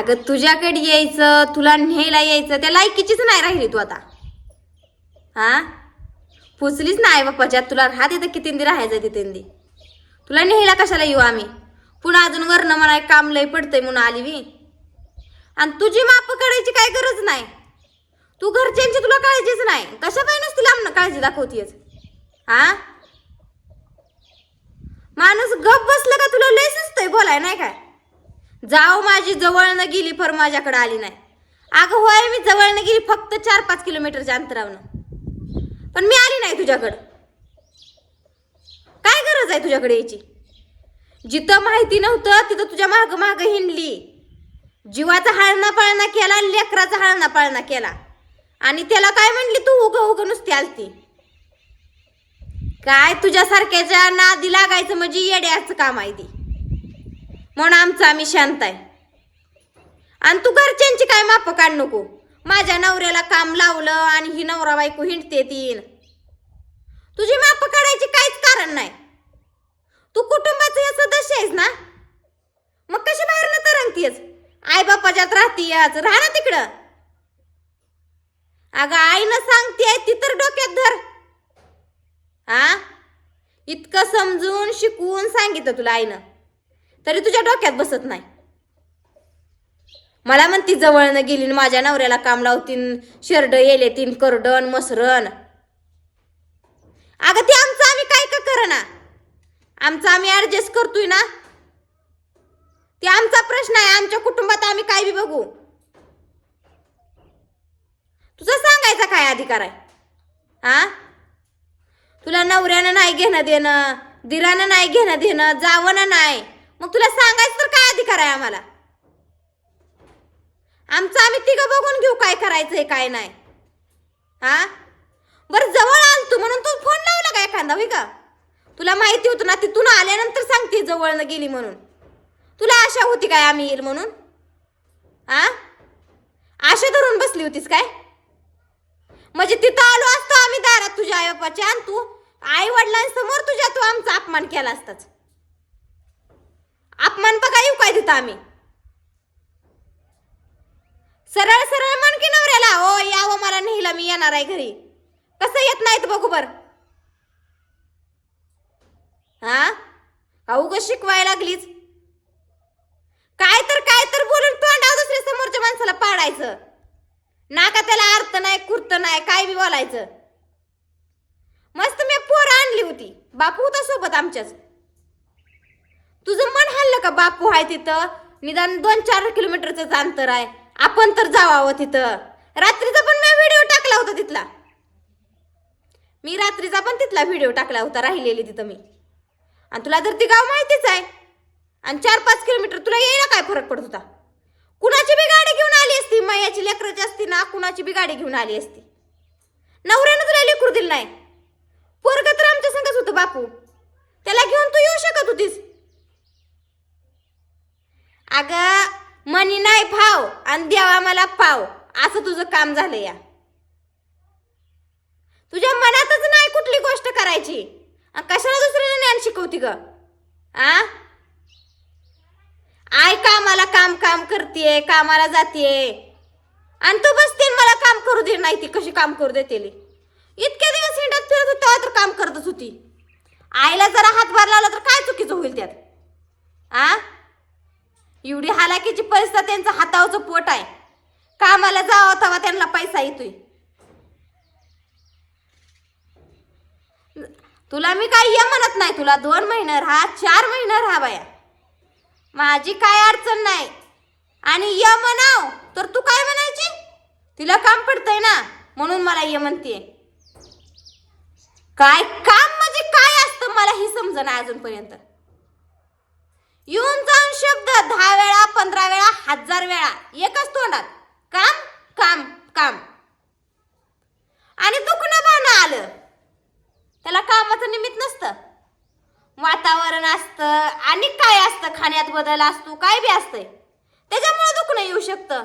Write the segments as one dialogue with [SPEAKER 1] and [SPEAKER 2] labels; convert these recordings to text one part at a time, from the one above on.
[SPEAKER 1] अगं तुझ्याकडे यायचं तुला न्यायला यायचं त्या लायकीचीच नाही राहिली तू आता. हा? पुचलीच नाही बाप्पाच्यात तुला राहत येतं कितींदी राहायचं तिथेंदी तुला न्यायला कशाला येऊ आम्ही? पुन्हा अजून वर्ण म्हणाय काम लय पडतंय म्हणून आली मी. आणि तुझी माप काढायची काय गरज नाही? तू घरच्यांची तुला काळजीच नाही. कशा काय नसतील लांबणं काळजी दाखवतीयच. हा? माणूस गप बसलं का तुला लय सुचतंय बोलाय नाही काय? जाव माझी जवळनं गेली फर माझ्याकडे आली नाही. अगं होय मी जवळनं गेली फक्त चार पाच किलोमीटरच्या अंतरावनं. पण मी आली नाही तुझ्याकडं. काय गरज आहे तुझ्याकडे यायची? जिथं माहिती नव्हतं तिथं तुझ्या माग माग हिंडली. जीवाचा हाळणा पाळणा केला लेकराचा हाळणा पाळणा केला. आणि त्याला काय म्हणली तू? उग उग नुसती आलती. काय तुझ्यासारख्याच्या नादी लागायचं म्हणजे येड्याचं काम आहे ती. म्हणून आमचं आम्ही शांत आहे. आणि तू घरच्यांची काय माप काढ नको. माझ्या नवऱ्याला काम लावलं आणि ही नवरा बायको हिंडते तीन तुझी माप काढायची काहीच कारण नाही. तू कुटुंबाचं हे सदस्य आहेस ना? मग कशी बाहेर न तरंगतीयस आई बापाच्यात राहतीयच राहा ना तिकडं. अगं आईनं सांगते ती तर डोक्यात धर. हा इतकं समजून शिकवून सांगितलं तुला आईनं. तरी तुझ्या डोक्यात बसत नाही. मला म्हणती जवळनं गेली न माझ्या नवऱ्याला काम लावतीन शेरड येले तीन करडण मसरण अगं ते आमचं आम्ही काय का करना? आमचं आम्ही ऍडजस्ट करतोय ना? ते आमचा प्रश्न आहे आमच्या कुटुंबात आम्ही काय बी बघू? तुझा सांगायचा काय अधिकार आहे? हा? तुला नवऱ्यानं नाही घेणं देणं दिरानं नाही घेणं देणं जावनं नाही. मग तुला सांगायचं तर काय अधिकार आहे आम्हाला? आमचं आम्ही तिघं बघून घेऊ काय करायचंय काय नाही. हा? बरं जवळ आल तू म्हणून तू फोन लावला का एखादा होई का? तुला माहिती होतं ना तिथून आल्यानंतर सांगते जवळनं गेली म्हणून. तुला आशा होती काय आम्ही येईल म्हणून? हा? आशा धरून बसली होतीस काय? म्हणजे तिथं आलो असतो आम्ही दारात तुझ्या आई बापाच्या आणि तू आई वडिलांसमोर तुझ्या तू आमचा अपमान केला असताच अपमान बघा येऊ काय तिथं आम्ही? सरळ सरळ म्हण की नवऱ्याला हो यावं मला नेहला मी येणार आहे घरी. कसं येत नाहीत बघू बर. हा? का उगं शिकवाय लागलीच. काय तर काय तर बोलून तोंडाव दुसऱ्या समोरच्या माणसाला पाडायचं. नाका त्याला अर्थ नाही कुर्त नाही काय बी बोलायचं. मस्त मी पोर आणली होती. बापू होता सोबत आमच्याच. तुझं मन हल्लं का बापू आहे तिथं? निदान दोन चार किलोमीटरचं अंतर आहे. आपण तर जावावं तिथं. रात्रीचा पण मी व्हिडिओ टाकला होता तिथला. मी रात्रीचा पण तिथला व्हिडिओ टाकला होता राहिलेली तिथं मी. आणि तुला तर ती गाव माहितीच आहे. आणि चार पाच किलोमीटर तुला यायला काय फरक पडत होता? कुणाची बी गाडी घेऊन आली असती? मैयाची लेकराची असती ना कुणाची बी गाडी घेऊन आली असती? नवऱ्यानं तुला लेकरू दिलं नाही. पोरग तर आमच्या संगच होतं बापू. त्याला घेऊन तू येऊ शकत होतीस. अगं मनी नाही भाव आणि देवा मला पाव. असं तुझं काम झालं या. तुझ्या मनातच नाही कुठली गोष्ट करायची. कशाला दुसऱ्याला ज्ञान शिकवती ग? आ? आय कामाला काम काम करते कामाला जाते आणि तू बसते आणि मला काम करू दे नाही ती कशी काम करू देते इतके दिवस हिंडत फिरत होती तेव्हा तर काम करतच होती. आईला जरा हातभार लावला तर काय चुकीचं होईल त्यात? आ? एवढी हालाकीची पैसा त्यांचं हातावरचं पोट आहे. कामाला जावं तेव्हा त्यांना पैसा येतोय. तुला मी काय ये म्हणत नाही तुला दोन महिने राहा चार महिने राहा बाया. माझी काय अडचण नाही. आणि य म्हणाव तर तू काय म्हणायची? तिला काम पडतंय ना म्हणून मला ये म्हणते काय काम म्हणजे काय असतं मला हे समजणं अजूनपर्यंत. येऊन जाऊन शब्द दहा वेळा पंधरा वेळा हजार वेळा एकच तोंडात. काम काम काम. आणि दुखणं बाणं आलं. त्याला कामाचं निमित्त नसतं. वातावरण असतं आणि काय असतं? खाण्यात बदल असतो काय बी असतंय. त्याच्यामुळे दुखणं येऊ शकतं.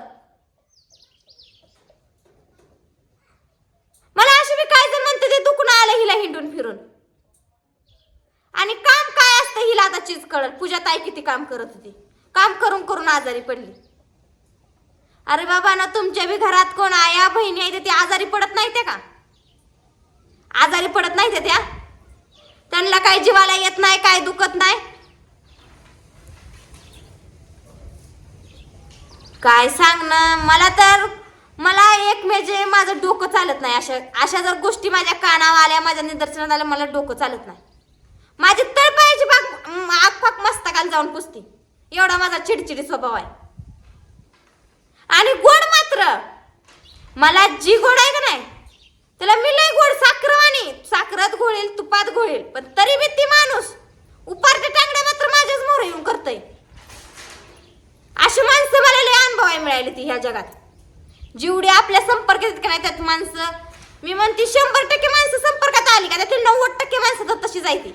[SPEAKER 1] मला अशी मी काय जर म्हणते ते दुखणं आलं हिला हिंडून फिरून. आणि काम काय असतं हिला आता चीज पूजा ताई किती काम करत होती? काम करून करून आजारी पडली. अरे बाबा ना तुमच्या बी घरात कोण आया बहिणी आहे ते आजारी पडत नाही ते का? आजारी पडत नाही ते त्या? त्यांना काय जीवाला येत नाही काय दुखत नाही? काय सांग ना मला तर मला एक म्हणजे माझं डोकं चालत नाही. अशा अशा जर गोष्टी माझ्या कानावर आल्या माझ्या निदर्शनात आल्या मला डोकं चालत नाही. माझी तळपायाची बाग म, आग मस्तकाला जाऊन पुसती एवढा माझा चिडचिडी स्वभाव आहे. आणि गोड मात्र. मला जी गोड आहे का नाही त्याला मी लय गोड साखरवाणी. साखरात घोळेल तुपात घोळेल पण तरी बी ती माणूस उपारच्या टांगड्या मात्र माझ्याच मोर येऊन करतय. अशी माणसं मला लय अनुभवाय मिळाली ती ह्या जगात. जेवढी आपल्या संपर्कात येत का नाही त्यात माणसं मी म्हणते शंभर टक्के माणसं संपर्कात आली का त्यातली नव्वद टक्के माणसं तर तशी जायती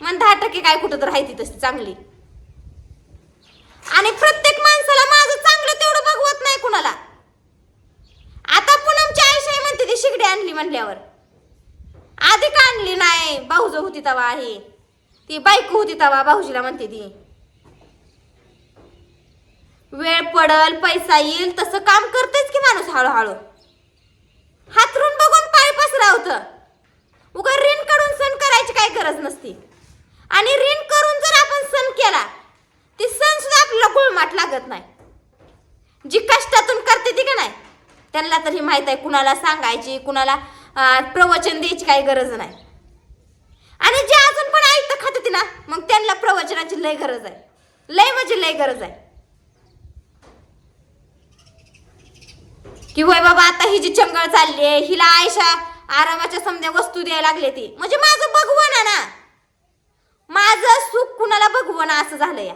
[SPEAKER 1] मग दहा टक्के काय कुठं तर राहती तशी चांगली. आणि प्रत्येक माणसाला माझं चांगलं तेवढं बघवत नाही कुणाला. आता पूनमची आईशाई म्हणते ती शिगडी आणली म्हणल्यावर. आधी का आणली नाही? भाऊज होती तवा आहे. ती बायको होती तवा भाऊजीला म्हणते ती. वेळ पडल पैसा येईल तसं काम करतेच की माणूस हळूहळू. हातरून बघून पाय पसरावतं उगा ऋण काढून सण करायची काय गरज नसती. आणि ऋण करून जर आपण सण केला ती सण सुद्धा आपल्याला गुळमाट लागत नाही. जी कष्टातून करते ती का नाही? त्यांना तर ही माहीत आहे कुणाला सांगायची कुणाला प्रवचन द्यायची काही गरज नाही. आणि जे अजून पण ऐकतं खाते ती ना मग त्यांना प्रवचनाची लय गरज आहे. लय म्हणजे लय गरज आहे. की होय बाबा आता ही जी चंगळ चालली आहे हिला आयशा आरामाच्या समजा वस्तू द्यायला लागले ती. म्हणजे माझं बघवना ना. कुणाला असं झालं या.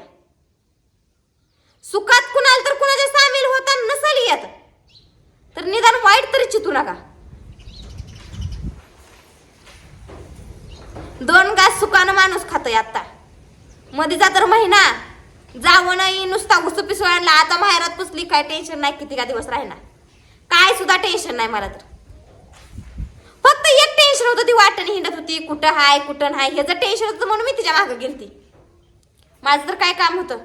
[SPEAKER 1] सुखात कुणाला तर कुणाच्या सामील होता नसेल येत. तर निदान वाईट तरी चितू नका. दोन गास सुखानं माणूस खातोय आता मधीचा तर महिना. जावं नाही नुसता घुसू पिसू आणला. आता माहेरात पुसली काय टेन्शन नाही किती का दिवस राहणार काय सुद्धा टेन्शन नाही मला तर. फक्त एक टेन्शन होतं ती वाटण हिंडत होती. कुठं हाय कुठं नाही ह्याचं टेन्शन होतं म्हणून मी तिच्या मागं गेलती. माझं तर काय काम होतं?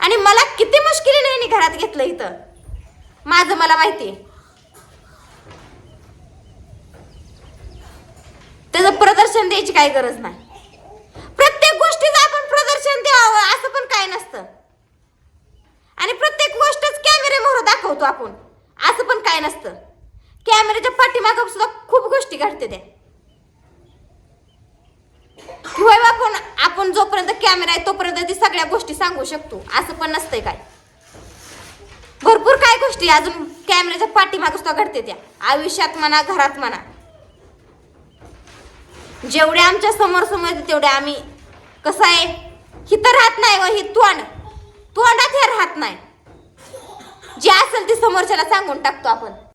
[SPEAKER 1] आणि मला किती मुश्किलीने यांनी घरात घेतलं इथं? माझं मला माहिती त्याचं प्रदर्शन द्यायची काही गरज नाही. प्रत्येक गोष्टीचं आपण प्रदर्शन द्यावं असं पण काय नसतं. आणि प्रत्येक गोष्टच कॅमेऱ्यामोर दाखवतो आपण असं पण काय नसतं. कॅमेऱ्याच्या पाठीमागं सुद्धा खूप गोष्टी घडते त्या. होय आपण आपण जोपर्यंत कॅमेरा आहे तोपर्यंत ती सगळ्या गोष्टी सांगू शकतो. असं पण नसतंय काय? भरपूर काय गोष्टी अजून कॅमेऱ्याच्या पाठीमागं सुद्धा घडते त्या. आयुष्यात म्हणा घरात म्हणा. जेवढे आमच्यासमोर समोर येते तेवढे आम्ही कसं आहे? हिथं राहत नाही व ही तोंड. तोंडात हे राहत नाही. जे असेल ते समोरच्याला सांगून टाकतो आपण.